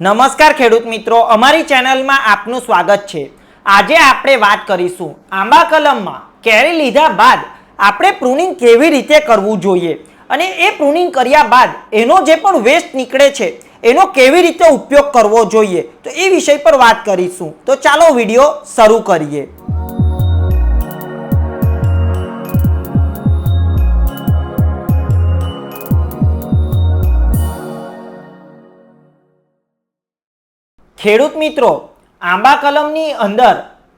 નમસ્કાર ખેડૂત મિત્રો, અમારી ચેનલમાં આપનું સ્વાગત છે. આજે આપણે વાત કરીશું આંબા કલમમાં કેરી લીધા બાદ આપણે પ્રુનિંગ કેવી રીતે કરવું જોઈએ અને એ પ્રુનિંગ કર્યા બાદ એનો જે પણ વેસ્ટ નીકળે છે, એનો કેવી રીતે ઉપયોગ કરવો જોઈએ, તો એ વિષય પર વાત કરીશું. તો ચાલો વીડિયો શરૂ કરીએ. ખેડૂત મિત્રો, આંબા કલમની અંદર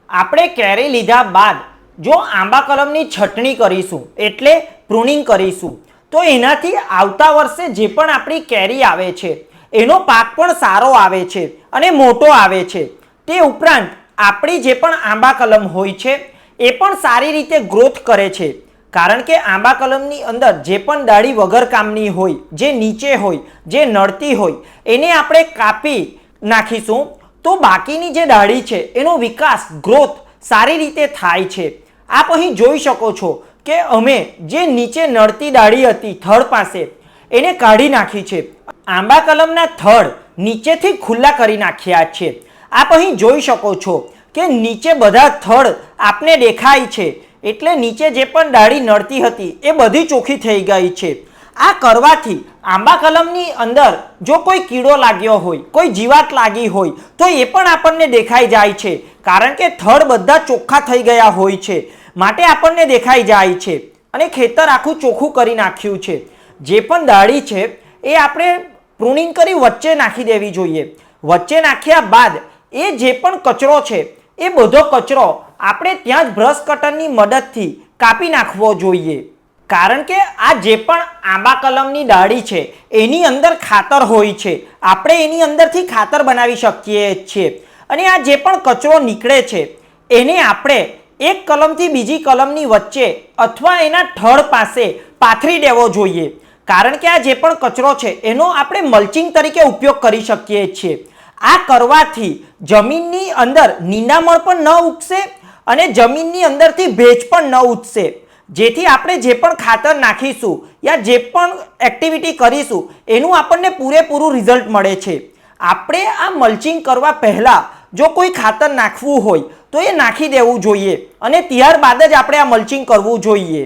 આપણે કેરી લીધા બાદ જો આંબા કલમની છટણી કરીશું, એટલે પ્રુનિંગ કરીશું, તો એનાથી આવતા વર્ષે જે પણ આપણી કેરી આવે છે, એનો પાક પણ સારો આવે છે અને મોટો આવે છે. તે ઉપરાંત આપણી જે પણ આંબા કલમ હોય છે, એ પણ સારી રીતે ગ્રોથ કરે છે. કારણ કે આંબા કલમની અંદર જે પણ ડાળી વગર કામની હોય, જે નીચે હોય, જે નડતી હોય, એને આપણે કાપી નાખીશું. તો બાકીની જે ડાળી છે, એનો વિકાસ ગ્રોથ સારી રીતે થાય છે. આપ અહીં જોઈ શકો છો કે અમે જે નીચે નડતી ડાળી હતી થડ પાસે, એને કાઢી નાખી છે. આંબા કલમના થડ નીચેથી ખુલ્લા કરી નાખ્યા છે. આપ અહીં જોઈ શકો છો કે નીચે બધા થડ આપને દેખાય છે. એટલે નીચે જે પણ ડાળી નડતી હતી, એ બધી ચોખ્ખી થઈ ગઈ છે. આ કરવાથી આંબા કલમની અંદર જો કોઈ કીડો લાગ્યો હોય, કોઈ જીવાત લાગી હોય, તો એ પણ આપણને દેખાઈ જાય છે. કારણ કે થડ બધા ચોખ્ખા થઈ ગયા હોય છે. માટે આપણને દેખાઈ જાય છે. અને ખેતર આખું ચોખ્ખું કરી નાખ્યું છે. જે પણ દાળી છે, એ આપણે પ્રુનિંગ કરી વચ્ચે નાખી દેવી જોઈએ. વચ્ચે નાખ્યા બાદ એ જે પણ કચરો છે, એ બધો કચરો આપણે ત્યાં જ બ્રશ કટરની મદદથી કાપી નાખવો જોઈએ. કારણ કે આ જે પણ આંબા કલમની ડાળી છે, એની અંદર ખાતર હોય છે. આપણે એની અંદરથી ખાતર બનાવી શકીએ છીએ. અને આ જે પણ કચરો નીકળે છે, એને આપણે એક કલમથી બીજી કલમની વચ્ચે અથવા એના થડ પાસે પાથરી દેવો જોઈએ. કારણ કે આ જે પણ કચરો છે, એનો આપણે મલ્ચિંગ તરીકે ઉપયોગ કરી શકીએ છીએ. આ કરવાથી જમીનની અંદર નીંદામણ પણ ન ઉગશે અને જમીનની અંદરથી ભેજ પણ ન ઉઠશે જેથી આપણે જે પણ ખાતર નાખીશું યા જે પણ એક્ટિવિટી કરીશું, એનું આપણને પૂરેપૂરું રિઝલ્ટ મળે છે. આપણે આ મલ્ચિંગ કરવા પહેલાં જો કોઈ ખાતર નાખવું હોય, તો એ નાખી દેવું જોઈએ અને ત્યારબાદ જ આપણે આ મલ્ચિંગ કરવું જોઈએ.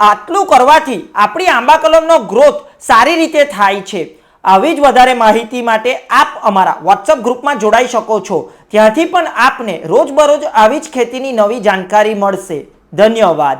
આટલું કરવાથી આપણી આંબા કલમનો ગ્રોથ સારી રીતે થાય છે. આવી જ વધારે માહિતી માટે આપ અમારા વોટ્સઅપ ગ્રુપમાં જોડાઈ શકો છો. ત્યાંથી પણ આપને રોજબરોજ આવી જ ખેતીની નવી જાણકારી મળશે. ધન્યવાદ.